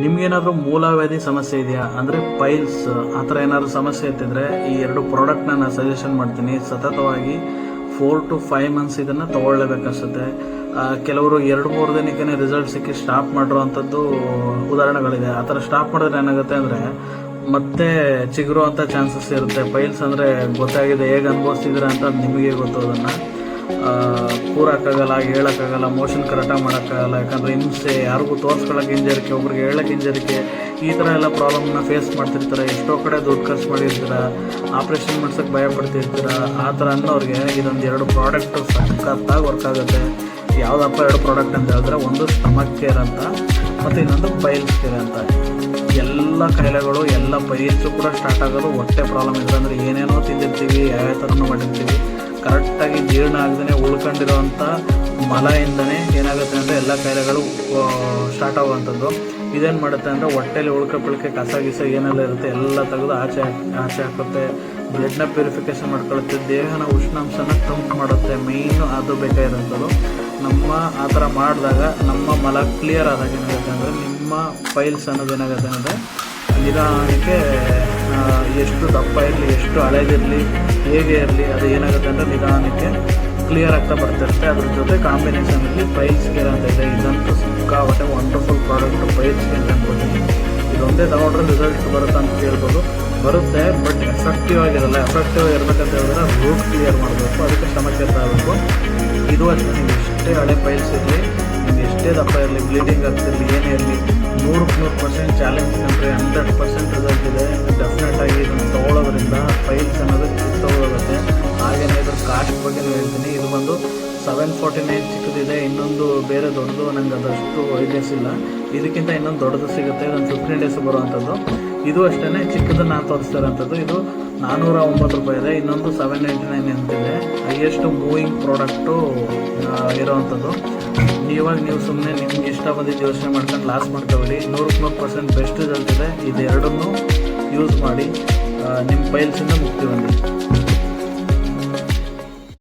ನಿಮ್ಗೇನಾದ್ರೂ ಮೂಲವ್ಯಾಧಿ ಸಮಸ್ಯೆ ಇದೆಯಾ? ಅಂದರೆ ಪೈಲ್ಸ್ ಆ ಥರ ಏನಾದ್ರು ಸಮಸ್ಯೆ ಇತ್ತಿದ್ರೆ ಈ ಎರಡು ಪ್ರಾಡಕ್ಟ್ನ ನಾನು ಸಜೆಷನ್ ಮಾಡ್ತೀನಿ. ಸತತವಾಗಿ ಫೋರ್ ಟು ಫೈವ್ ಮಂತ್ಸ್ ಇದನ್ನು ತೊಗೊಳ್ಳೇಬೇಕನ್ಸುತ್ತೆ ಕೆಲವರು ಎರಡು, ಮೂರು ದಿನಕ್ಕೆ ರಿಸಲ್ಟ್ ಸಿಕ್ಕಿ ಸ್ಟಾಪ್ ಮಾಡಿರೋವಂಥದ್ದು ಉದಾಹರಣೆಗಳಿದೆ. ಆ ಥರ ಸ್ಟಾಪ್ ಮಾಡಿದ್ರೆ ಏನಾಗುತ್ತೆ ಅಂದರೆ ಮತ್ತೆ ಚಿಗುರುವಂಥ ಚಾನ್ಸಸ್ ಇರುತ್ತೆ. ಪೈಲ್ಸ್ ಅಂದರೆ ಗೊತ್ತಾಗಿದೆ, ಹೇಗೆ ಅನುಭವಿಸ್ತಿದ್ದೀರಾ ಅಂತ ನಿಮಗೆ ಗೊತ್ತು ಅದನ್ನು. ಕೂರಕ್ಕಾಗಲ್ಲ, ಹೇಳೋಕ್ಕಾಗಲ್ಲ ಮೋಷನ್ ಕರೆಕ್ಟಾಗಿ ಮಾಡೋಕ್ಕಾಗಲ್ಲ, ಯಾಕಂದರೆ ಹಿಂಸೆ, ಯಾರಿಗೂ ತೋರಿಸ್ಕೊಳ್ಳೋಕೆ ಹಿಂಜರಿಕೆ, ಒಬ್ರಿಗೆ ಹೇಳೋಕೆ ಹಿಂಜರಿಕೆ, ಈ ಥರ ಎಲ್ಲ ಪ್ರಾಬ್ಲಮ್ನ ಫೇಸ್ ಮಾಡ್ತಿರ್ತಾರೆ. ಎಷ್ಟೋ ಕಡೆ ದುಡ್ಡು ಖರ್ಚು ಮಾಡಿರ್ತೀರ ಆಪ್ರೇಷನ್ ಮಾಡ್ಸೋಕ್ಕೆ ಭಯ ಪಡ್ತಿರ್ತೀರ, ಆ ಥರ ಅನ್ನೋರಿಗೆ ಇದೊಂದು ಎರಡು ಪ್ರಾಡಕ್ಟ್ ಸಖತ್ತಾಗಿ ವರ್ಕ್ ಆಗುತ್ತೆ. ಯಾವುದಪ್ಪ ಎರಡು ಪ್ರಾಡಕ್ಟ್ ಅಂತ ಹೇಳಿದ್ರೆ ಒಂದು ಸ್ಟಮಕ್ ಕೇರ್ ಅಂತ, ಮತ್ತು ಇನ್ನೊಂದು ಪೈಲ್ಸ್ ಕೇರ್ ಅಂತ. ಎಲ್ಲ ಕಾಯಿಲೆಗಳು, ಎಲ್ಲ ಪೈಲ್ಸು ಕೂಡ ಸ್ಟಾರ್ಟ್ ಆಗೋದು ಹೊಟ್ಟೆ ಪ್ರಾಬ್ಲಮ್ ಇದ್ರೆ ಅಂದರೆ ಏನೇನೋ ತಿಂದಿರ್ತೀವಿ, ಯಾವ್ಯಾವ ಥರನೂ ಮಾಡಿರ್ತೀವಿ. ಕರೆಕ್ಟಾಗಿ ಜೀರ್ಣ ಆಗದೇ ಉಳ್ಕೊಂಡಿರೋವಂಥ ಮಲದಿಂದನೇ ಏನಾಗುತ್ತೆ ಅಂದರೆ ಎಲ್ಲ ಕಾಯಿಲೆಗಳು ಸ್ಟಾರ್ಟ್ ಆಗುವಂಥದ್ದು. ಇದೇನು ಮಾಡುತ್ತೆ ಅಂದರೆ ಹೊಟ್ಟೆಲಿ ಉಳ್ಕೊಳ್ಕೆ ಕಸ ಗಿಸ ಏನೆಲ್ಲ ಇರುತ್ತೆ ಎಲ್ಲ ತೆಗೆದು ಆಚೆ ಆಚೆ ಹಾಕುತ್ತೆ. ಬ್ಲಡ್ನ ಪ್ಯೂರಿಫಿಕೇಶನ್ ಮಾಡ್ಕೊಳುತ್ತೆ. ದೇಹನ ಉಷ್ಣಾಂಶನ ತಂಪು ಮಾಡುತ್ತೆ. ಮೇಯ್ನು ಅದು ಬೇಕಾಗಿರೋಂಥದ್ದು. ನಮ್ಮ ಆ ಥರ ಮಾಡಿದಾಗ ನಮ್ಮ ಮಲ ಕ್ಲಿಯರ್ ಆದಾಗ ಏನಾಗುತ್ತೆ ಅಂದರೆ ನಿಮ್ಮ ಫೈಲ್ಸ್ ಅನ್ನೋದು ಏನಾಗುತ್ತೆ ಅಂದರೆ ನಿಧಾನಕ್ಕೆ ಎಷ್ಟು ದಪ್ಪ ಇರಲಿ, ಎಷ್ಟು ಹಳೇದಿರಲಿ ಹೇಗೆ ಇರಲಿ, ಅದು ಏನಾಗುತ್ತೆ ಅಂದರೆ ನಿಧಾನಕ್ಕೆ ಕ್ಲಿಯರ್ ಆಗ್ತಾ ಬರ್ತಿರುತ್ತೆ. ಅದ್ರ ಜೊತೆ ಕಾಂಬಿನೇಷನಲ್ಲಿ ಪೈಲ್ಸ್ ಕೇರ್ ಅಂತ ಇದೆ. ಇದಂತೂ ಸಿಕ್ಕಾಪಟ್ಟೆ ವಂಡರ್ಫುಲ್ ಪ್ರಾಡಕ್ಟ್ ಪೈಲ್ಸ್ ಕೇರ್ ಅಂತ ಇದೊಂದೇ ತಗೊಂಡ್ರೆ ರಿಸಲ್ಟ್ ಬರುತ್ತೆ ಅಂತ ಕೇಳ್ಬೋದು ಬರುತ್ತೆ ಬಟ್ ಎಫೆಕ್ಟಿವ್ ಆಗಿರಲ್ಲ. ಎಫೆಕ್ಟಿವ್ ಇರ್ಬೇಕಂತ ಹೇಳಿದ್ರೆ ರೂಟ್ ಕ್ಲಿಯರ್ ಮಾಡಬೇಕು. ಅದಕ್ಕೆ ಸಮಸ್ಯೆ ಇರಬೇಕು. ಇದು ಅಷ್ಟೇ ನೀವು ಎಷ್ಟೇ ಹಳೆ ಫೈಲ್ಸ್ ಇರಲಿ, ನಿಮ್ಗೆ ಎಷ್ಟೇ ದಪ್ಪ ಇರಲಿ ಬ್ಲೀಡಿಂಗ್ ಆಗ್ತಿರಲಿ, ಏನೇ ಇರಲಿ ನೂರಕ್ಕೆ ನೂರು ಪರ್ಸೆಂಟ್ ಚಾಲೆಂಜ್ ಕಂಡ್ರೆ ಹಂಡ್ರೆಡ್ ಪರ್ಸೆಂಟ್ ರಿಸಲ್ಟ್ ಇದೆ ಡೆಫಿನೆಟ್ ಆಗಿ ಇದನ್ನು ತೊಗೊಳೋದ್ರಿಂದ ಫೈಲ್ಸ್ ಅನ್ನೋದು ಕಿತ್ತೋಗುತ್ತೆ ಹಾಗೆಯೇ ಇದ್ರ ಕಾಸ್ಟ್ ಬಗ್ಗೆ ಹೇಳ್ತೀನಿ. ಇದು ಬಂದು ಸೆವೆನ್ ಫಾರ್ಟಿ ನೈನ್ ಚಿಕ್ಕದಿದೆ. ಇನ್ನೊಂದು ಬೇರೆ ದೊಡ್ಡದು ನಂಗೆ ಅದಷ್ಟು ಐಡಿಯಾಸ್ ಇಲ್ಲ. ಇದಕ್ಕಿಂತ ಇನ್ನೊಂದು ದೊಡ್ಡದು ಸಿಗುತ್ತೆ. ಇದೊಂದು ಫಿಫ್ಟೀನ್ ಡೇಸ್ ಬರುವಂಥದ್ದು. ಇದು ಅಷ್ಟೇ ಚಿಕ್ಕದನ್ನು ನಾನು ತೋರಿಸ್ತಾ ಇರೋಂಥದ್ದು ಇದು ನಾನ್ನೂರ ಒಂಬತ್ತು ರೂಪಾಯಿ ಇದೆ. ಇನ್ನೊಂದು ಸೆವೆನ್ ನೈಂಟಿ ನೈನ್ ಅಂತಿದೆ. ಹೈಯೆಸ್ಟ್ ಮೂವಿಂಗ್ ಪ್ರಾಡಕ್ಟು ಇರೋವಂಥದ್ದು ಇವಾಗ ನೀವು ಸುಮ್ಮನೆ ನಿಮ್ಗೆ ಇಷ್ಟ ಬಂದಿದ್ದು ಯೋಚನೆ ಮಾಡ್ಕೊಂಡು ಲಾಸ್ ಮಾಡ್ಕೊಬೇಡಿ. ನೂರಕ್ಕೆ ನೂರು ಪರ್ಸೆಂಟ್ ಬೆಸ್ಟ್ ರಿಸಲ್ಟ್ ಇದೆ ಇದು ಎರಡನ್ನೂ ಯೂಸ್ ಮಾಡಿ ನಿಮ್ಮ ಫೈಲ್ಸಿಂದ ಮುಕ್ತಿ ಹೊಂದಿ